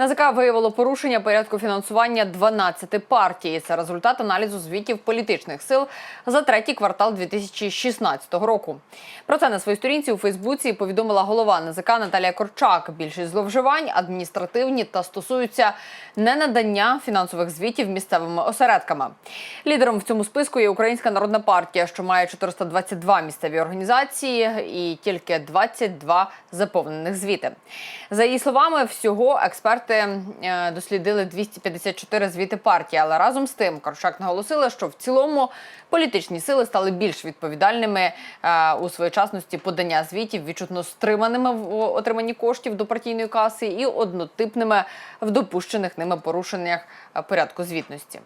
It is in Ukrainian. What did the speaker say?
НАЗК виявило порушення порядку фінансування 12 партій. Це результат аналізу звітів політичних сил за третій квартал 2016 року. Про це на своїй сторінці у Фейсбуці повідомила голова НАЗК Наталія Корчак. Більшість зловживань адміністративні та стосуються ненадання фінансових звітів місцевими осередками. Лідером в цьому списку є Українська народна партія, що має 422 місцеві організації і тільки 22 заповнених звіти. За її словами, всього експерти е, дослідили 254 звіти партії. Але разом з тим Корчак наголосила, що в цілому політичні сили стали більш відповідальними е, у своєчасності подання звітів, відчутно стриманими в отриманні коштів до партійної каси і однотипними в допущених ними порушеннях е, порядку звітності.